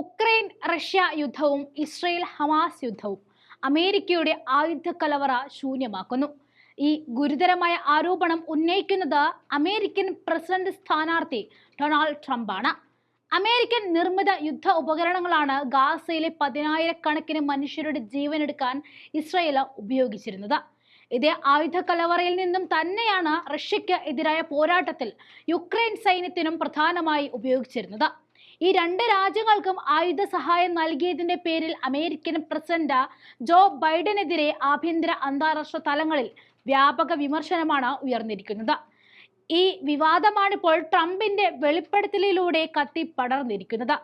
Ukraine Russia യുദ്ധവും Israel Hamas യുദ്ധവും അമേരിക്കയുടെ ആയുധ കലവറ ശൂന്യമാക്കുന്നു. ഈ ഗുരുതരമായ ആരോപണം ഉന്നയിക്കുന്നത് അമേരിക്കൻ പ്രസിഡന്റ് സ്ഥാനാർത്ഥി ഡൊണാൾഡ് ട്രംപാണ്. അമേരിക്കൻ നിർമ്മിത യുദ്ധ ഉപകരണങ്ങളാണ് ഗാസയിലെ പതിനായിരക്കണക്കിന് മനുഷ്യരുടെ ജീവനെടുക്കാൻ ഇസ്രയേൽ ഉപയോഗിച്ചിരുന്നത്. ഇതേ ആയുധ കലവറയിൽ നിന്നും തന്നെയാണ് റഷ്യയ്ക്ക് എതിരായ പോരാട്ടത്തിൽ യുക്രൈൻ സൈന്യത്തിനും പ്രധാനമായി ഉപയോഗിച്ചിരുന്നത്. ഈ രണ്ട് രാജ്യങ്ങൾക്കും ആയുധ സഹായം നൽകിയതിന്റെ പേരിൽ അമേരിക്കൻ പ്രസിഡന്റ് ജോ ബൈഡനെതിരെ ആഭ്യന്തര അന്താരാഷ്ട്ര തലങ്ങളിൽ വ്യാപക വിമർശനമാണ് ഉയർന്നിരിക്കുന്നത്. ഈ വിവാദമാണിപ്പോൾ ട്രംപിന്റെ വെളിപ്പെടുത്തലിലൂടെ കത്തി പടർന്നിരിക്കുന്നത്.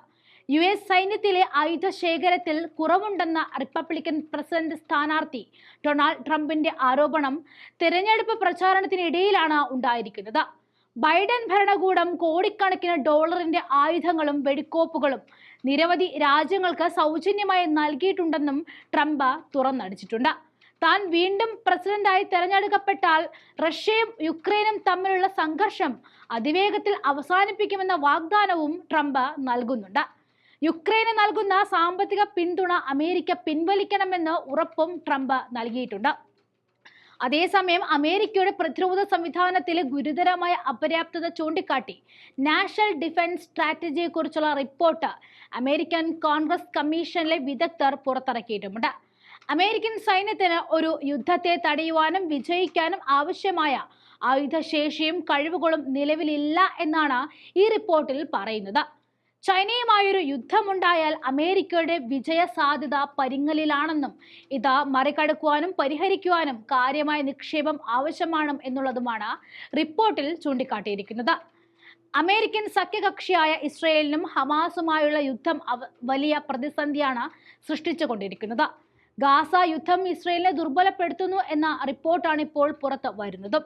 യു എസ് സൈന്യത്തിലെ ആയുധ ശേഖരത്തിൽ കുറവുണ്ടെന്ന റിപ്പബ്ലിക്കൻ പ്രസിഡന്റ് സ്ഥാനാർത്ഥി ഡൊണാൾഡ് ട്രംപിന്റെ ആരോപണം തെരഞ്ഞെടുപ്പ് പ്രചാരണത്തിനിടയിലാണ് ഉണ്ടായിരിക്കുന്നത്. ബൈഡൻ ഭരണകൂടം കോടിക്കണക്കിന് ഡോളറിന്റെ ആയുധങ്ങളും വെടിക്കോപ്പുകളും നിരവധി രാജ്യങ്ങൾക്ക് സൗജന്യമായി നൽകിയിട്ടുണ്ടെന്നും ട്രംപ് തുറന്നടിച്ചിട്ടുണ്ട്. താൻ വീണ്ടും പ്രസിഡന്റായി തെരഞ്ഞെടുക്കപ്പെട്ടാൽ റഷ്യയും യുക്രൈനും തമ്മിലുള്ള സംഘർഷം അതിവേഗത്തിൽ അവസാനിപ്പിക്കുമെന്ന വാഗ്ദാനവും ട്രംപ് നൽകുന്നുണ്ട്. യുക്രൈന് നൽകുന്ന സാമ്പത്തിക പിന്തുണ അമേരിക്ക പിൻവലിക്കണമെന്ന് ഉറപ്പും ട്രംപ് നൽകിയിട്ടുണ്ട്. അതേസമയം അമേരിക്കയുടെ പ്രതിരോധ സംവിധാനത്തിലെ ഗുരുതരമായ അപര്യാപ്തത ചൂണ്ടിക്കാട്ടി നാഷണൽ ഡിഫൻസ് സ്ട്രാറ്റജിയെക്കുറിച്ചുള്ള റിപ്പോർട്ട് അമേരിക്കൻ കോൺഗ്രസ് കമ്മീഷനിലെ വിദഗ്ധർ പുറത്തിറക്കിയിട്ടുമുണ്ട്. അമേരിക്കൻ സൈന്യത്തിന് ഒരു യുദ്ധത്തെ തടയുവാനും വിജയിക്കാനും ആവശ്യമായ ആയുധശേഷിയും കഴിവുകളും നിലവിലില്ല എന്നാണ് ഈ റിപ്പോർട്ടിൽ പറയുന്നത്. ചൈനയുമായൊരു യുദ്ധമുണ്ടായാൽ അമേരിക്കയുടെ വിജയ സാധ്യത പരിങ്ങലിലാണെന്നും ഇത് മറികടക്കുവാനും പരിഹരിക്കുവാനും കാര്യമായ നിക്ഷേപം ആവശ്യമാണ് എന്നുള്ളതുമാണ് റിപ്പോർട്ടിൽ ചൂണ്ടിക്കാട്ടിയിരിക്കുന്നത്. അമേരിക്കൻ സഖ്യകക്ഷിയായ ഇസ്രയേലിനും ഹമാസുമായുള്ള യുദ്ധം വലിയ പ്രതിസന്ധിയാണ് സൃഷ്ടിച്ചുകൊണ്ടിരിക്കുന്നത്. ഗാസ യുദ്ധം ഇസ്രയേലിനെ ദുർബലപ്പെടുത്തുന്നു എന്ന റിപ്പോർട്ടാണ് ഇപ്പോൾ പുറത്ത് വരുന്നതും.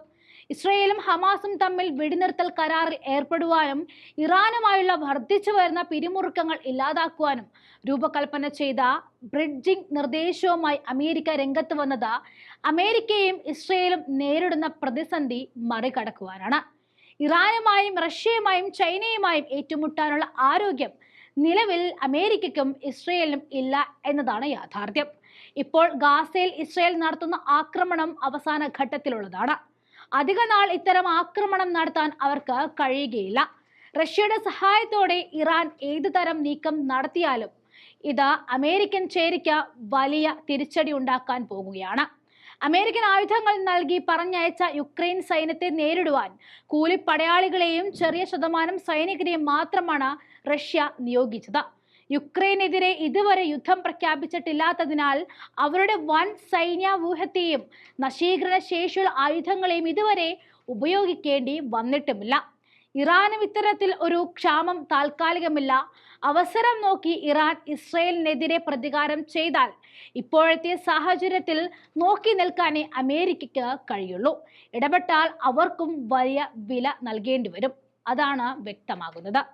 ഇസ്രയേലും ഹമാസും തമ്മിൽ വെടിനിർത്തൽ കരാറിൽ ഏർപ്പെടുവാനും ഇറാനുമായുള്ള വർദ്ധിച്ചു വരുന്ന പിരിമുറുക്കങ്ങൾ ഇല്ലാതാക്കുവാനും രൂപകൽപ്പന ചെയ്ത ബ്രിഡ്ജിംഗ് നിർദ്ദേശവുമായി അമേരിക്ക രംഗത്ത് വന്നത് അമേരിക്കയും ഇസ്രയേലും നേരിടുന്ന പ്രതിസന്ധി മറികടക്കുവാനാണ്. ഇറാനുമായും റഷ്യയുമായും ചൈനയുമായും ഏറ്റുമുട്ടാനുള്ള ആരോഗ്യം നിലവിൽ അമേരിക്കയ്ക്കും ഇസ്രയേലിനും ഇല്ല എന്നതാണ് യാഥാർത്ഥ്യം. ഇപ്പോൾ ഗാസയിൽ ഇസ്രയേൽ നടത്തുന്ന ആക്രമണം അവസാന ഘട്ടത്തിലുള്ളതാണ്. അധിക നാൾ ഇത്തരം ആക്രമണം നടത്താൻ അവർക്ക് കഴിയുകയില്ല. റഷ്യയുടെ സഹായത്തോടെ ഇറാൻ ഏതു തരം നീക്കം നടത്തിയാലും ഇത് അമേരിക്കൻ ചേരിക്ക് വലിയ തിരിച്ചടി ഉണ്ടാക്കാൻ പോകുകയാണ്. അമേരിക്കൻ ആയുധങ്ങൾ നൽകി പറഞ്ഞയച്ച യുക്രൈൻ സൈന്യത്തെ നേരിടുവാൻ കൂലിപ്പടയാളികളെയും ചെറിയ ശതമാനം സൈനികരെയും മാത്രമാണ് റഷ്യ നിയോഗിച്ചത്. യുക്രൈനെതിരെ ഇതുവരെ യുദ്ധം പ്രഖ്യാപിച്ചിട്ടില്ലാത്തതിനാൽ അവരുടെ വൻ സൈന്യവ്യൂഹത്തെയും നശീകരണ ശേഷിയുള്ള ആയുധങ്ങളെയും ഇതുവരെ ഉപയോഗിക്കേണ്ടി വന്നിട്ടുമില്ല. ഇറാനും ഇത്തരത്തിൽ ഒരു ക്ഷാമം താൽക്കാലികമില്ല. അവസരം നോക്കി ഇറാൻ ഇസ്രയേലിനെതിരെ പ്രതികാരം ചെയ്താൽ ഇപ്പോഴത്തെ സാഹചര്യത്തിൽ നോക്കി നിൽക്കാനേ അമേരിക്കയ്ക്ക് കഴിയുള്ളൂ. ഇടപെട്ടാൽ അവർക്കും വലിയ വില നൽകേണ്ടി വരും. അതാണ് വ്യക്തമാകുന്നത്.